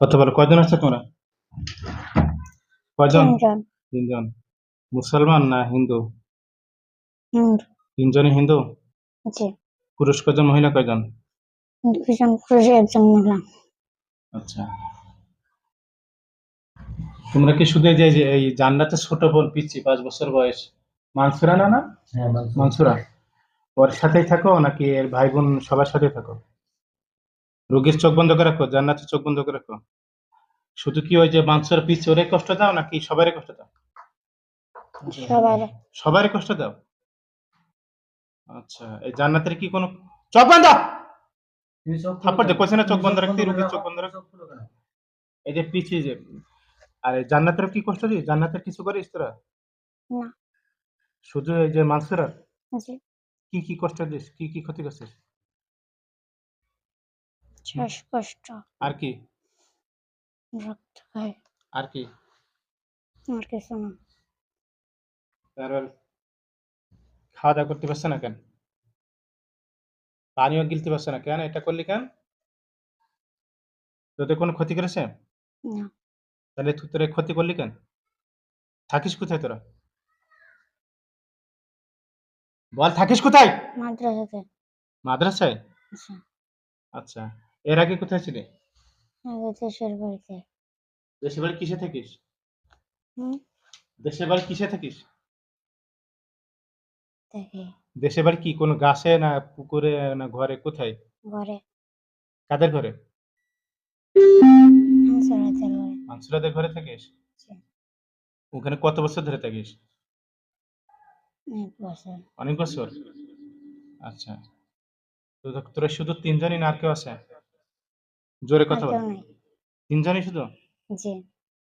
কত বলো কয়জন আছে তোমরা? কয়জন? তিনজন। মুসলমান না হিন্দু? হিন্দু। তিনজনই হিন্দু? পুরুষ কয়জন মহিলা কয়জন? দুজন পুরুষ একজন মহিলা। আচ্ছা। তোমরা কি শুধু যে এই জান্নাতের ছোট বোন পিচ্ছি পাঁচ বছর বয়স? মানসুরা না না? হ্যাঁ মানসুরা। ওর সাথেই থাকো নাকি এর ভাই বোন সবার সাথে থাকো? রোগীর চোখ বন্ধ করে রাখো জান্নাতের চোখ বন্ধ করে রাখো। শুধু কি ওই যে মানসুরা পিচ্ছি ওরে কষ্ট দাও নাকি সবারই কষ্ট দাও? সবারই কষ্ট দাও? আচ্ছা এই জান্নাতের কি কোনো চোখ বন্ধ? থাপ্পড় দে, কইছে না চোখ বন্ধ রাখতে, রুগীর চোখ বন্ধ রাখতে। এই যে পিছিয়ে যে আর এই জান্নাতের কি কষ্ট দিস? জান্নাতের কিছু করিস তোরা? না। শুধু এই যে মানসুরা কি কি কষ্ট দিস? কি কি ক্ষতি করছিস? শ্বাসকষ্ট আর কি? রক্ত খায়। আর কি? আর কিছু না। তারপর খাওয়া দাওয়া করতে পারছে না কেন? পানিও গিলতে পারছে না কেন? এটা করলি কেন? তোদের কোনো ক্ষতি করেছে? না। তাহলে তুই তোর ক্ষতি করলি কেন? থাকিস কোথায় তোরা? বল থাকিস কোথায়? মাদ্রাসাতে। মাদ্রাসায়? আচ্ছা। আচ্ছা। এর আগে কোথায় ছিলে? আগে দেশের বাড়িতে। দেশে বাড়ি কিসে থাকিস? হুম? দেশে বাড়ি কিসে থাকিস? দেখি। দেশে বাড়ি কি কোনো গাছে না পুকুরে না ঘরে কোথায়? ঘরে। কাদের ঘরে? ঘরে। থাকিস? ওখানে কত বছর ধরে থাকিস? বছর। অনেক বছর? আচ্ছা। তো তো- তোরা শুধু তিনজনই না আর কেউ আছে? জোরে কথা বল তিনজনই শুধু? জি।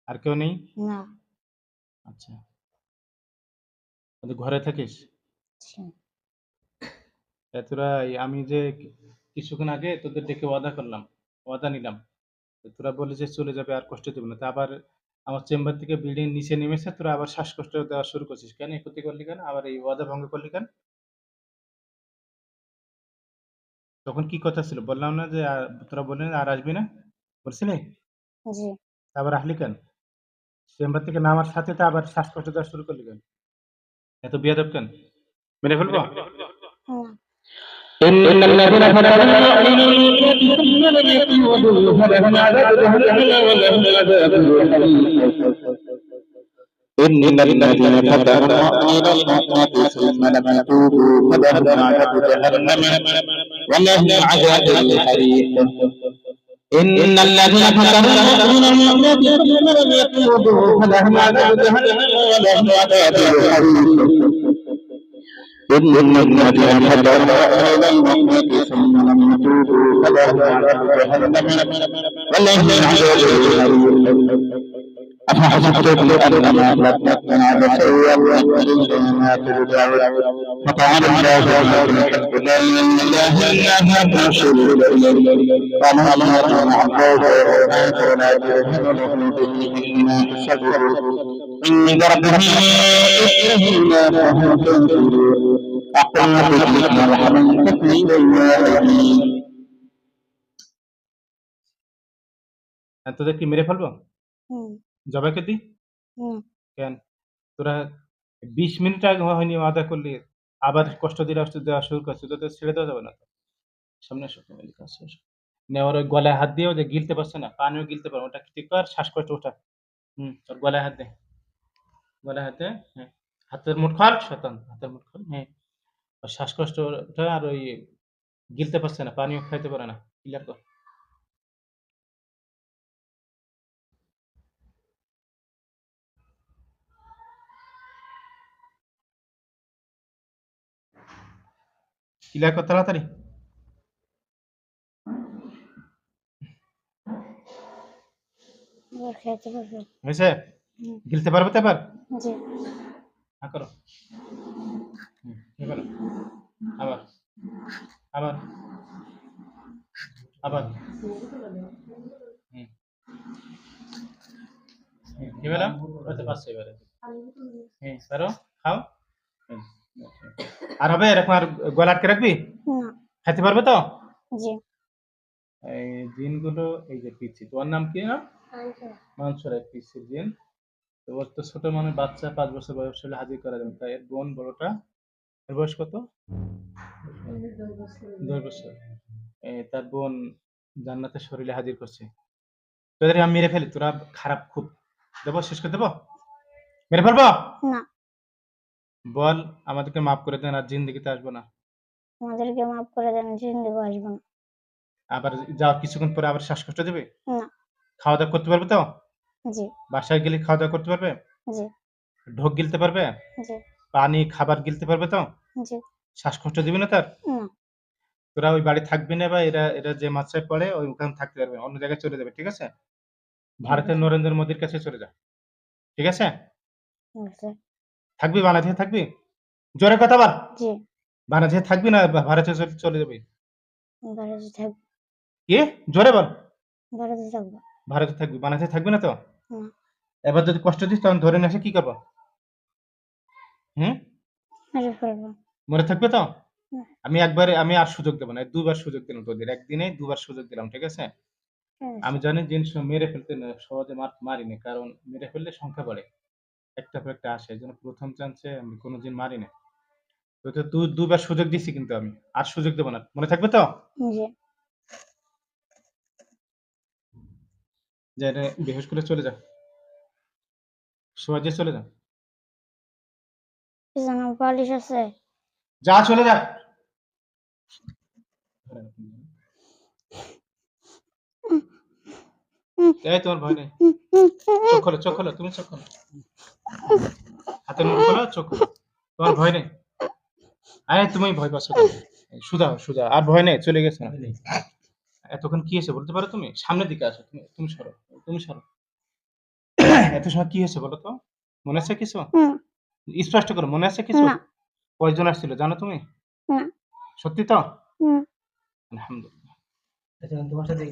আর কেউ নেই? না। আচ্ছা। ঘরে থাকিস? তোরা আমি যে কিছুক্ষণ আগে তোদের ডেকে ওয়াদা করলাম ওয়াদা নিলাম তোরা বলে যে চলে যাবে আর কষ্ট দেবে না। তা আবার আমার চেম্বার থেকে বিল্ডিং নিচে নেমেছে তোরা আবার শ্বাসকষ্ট দেওয়া শুরু করছিস কেন? এই ক্ষতি করলি কেন? আবার এই ওয়াদা ভঙ্গ করলি কেন? তখন কি কথা ছিল বললাম না যে আর তোরা বললেন আর আসবি না বলছিলি জি আবার আসলি কেন চেম্বার থেকে নামার সাথে তো আবার শ্বাসকষ্ট দেওয়া শুরু করলি কেন এত বিয়াদব কেন মেরে ফেলবো না إن الذين فتنوا المؤمنين لم يتوبوا فلهم عذاب جهنم ولهم عذاب الحريق إن الذين فتنوا المؤمنين والمؤمنات ثم لم يتوبوا فلهم عذاب جهنم والله العذاب الحريق إن الذين كفروا المؤمنين المؤمنين لم يتوبوا فلهم عذاب جهنم ولهم عذاب الحريق إن الذين كفروا بالمؤمنين ثم لم يتوبوا فلهم عذاب جهنم ولهم عذاب الحريق أفحسبتم أنما متنا بشيء من دون ترجعون فطعن الله ولا تجهلوا بما تسبحون إن ربهم إلا فهم تنظرون أقوى مرحبا تكليما يا أمين আর তোদের কি মেরে ফেলবো হুম জবাইকে দি হুম কেন তোরা বিশ মিনিট আগে হয়নি ওয়াদা করলি আবার কষ্ট দিয়ে আসতে দেওয়া শুরু করছে তোদের ছেড়ে দেওয়া যাবে না তো। সামনে নেওয়ার ওই গলায় হাত দিয়েও যে গিলতে পারছে না, পানিও গিলতে পারো ওটা ঠিক কর? শ্বাসকষ্ট ওঠা হুম ওর গলায় হাত দে। গলায় হাতে হ্যাঁ। হাতের মুঠ খর শতান হাতের মুঠ খর হ্যাঁ। শ্বাসকষ্ট ওঠা আর ওই গিলতে পারছে না, পানিও খাইতে পারে না। ক্লিয়ার কর। ক্লিয়ার কর তাড়াতাড়ি? এবার হয়েছে? গিলতে পারবে তো এবার? জি। হ্যাঁ করো। করো। আবার। আবার। আবার। পেলাম? হতে পারছে এবারে। হ্যাঁ পারো? খাও। আর হবে এরকম আর গলা আটকে রাখবি? না। খেতে পারবে তো? জি। এই জিনগুলো এই যে পিচ্ছি তোমার নাম কি নাম মানসুরা। পিচ্ছি জিন। তো ওর তো ছোট মানে বাচ্চা পাঁচ বছর বয়স হলে হাজির করা যাবে তাই এর বোন বড়টা এর বয়স কত? দশ বছর। এ, তার বোন জান্নাতের শরীরে হাজির করছে। তোদের আমি মেরে ফেলি তোরা খারাপ খুব। দেবো শেষ করে দেবো? মেরে ফেলব? না। বল আমাদেরকে মাফ করে দেন আর জিন্দিগিতে আসব না। আমাদেরকে মাফ করে দেন জিন্দিগি আসব না। আবার যাওয়ার কিছুক্ষণ পরে আবার শ্বাসকষ্ট দেবে? না। খাওয়া দাওয়া করতে পারবে তো? জি। বাসায় গেলে খাওয়া দাওয়া করতে পারবে? জি। ঢোক গিলতে পারবে? জি। পানি খাবার গিলতে পারবে তো? জি। শ্বাসকষ্ট দিবে না তার? না। তোরা ওই বাড়ি থাকবি না বা এরা এরা যে মাত্রায় পড়ে ওই ওখানে থাকতে পারবে অন্য জায়গায় চলে যাবে ঠিক আছে? ভারতের নরেন্দ্র মোদীর কাছে চলে যা ঠিক আছে? ঠিক আছে থাকবি বাংলাদেশে থাকবি? জোরে কথা বল। জি। বাংলাদেশে থাকবি না ভারতে চলে- যাবি? ভারতে থাকব। কি? জোরে বল। ভারতে থাকব। ভারতে থাকবি। বাংলাদেশে থাকবি না তো। এবার যদি কষ্ট দিস তখন ধরে নিয়ে কি করব? হুম? মেরে থাকবে তো? আমি একবারে আমি আর সুযোগ দেবো না। দুবার সুযোগ দিলাম তোদের। একদিনে দুবার সুযোগ দিলাম ঠিক আছে? আমি জানি জিনিস মেরে ফেলতে না সহজে মার মারিনি কারণ মেরে ফেললে সংখ্যা বাড়ে। একটা পর একটা আসে। এই জন্য প্রথম চান্সে আমি কোনো দিন মারি না তো তো দু দুবার সুযোগ দিছি কিন্তু আমি। আর সুযোগ দেবো না। মনে থাকবে তো? জি। যে বেহুশ করে চলে যা। চলে যা। আছে। যা চলে যা। এই তোমার ভয় নেই। চোখ খোলো চোখ খোলো তুমি চোখ খোলো। হাতে মুখ খোলো চোখ খোলো। তোমার ভয় নেই? আরে তুমি ভয় পাচ্ছ আর ভয় নেই? চলে গেছে? না এতক্ষণ কি হয়েছে বলতে পারো তুমি? সামনের দিকে আসো তুমি তুমি সরো তুমি সরো। এত সময় কি হয়েছে বলো তো? মনে আছে কিছু? স্পষ্ট করো মনে আছে কিছু? কয়জন আসছিল জানো তুমি? সত্যি তো? হুম আলহামদুলিল্লাহ। আচ্ছা তোমার সাথে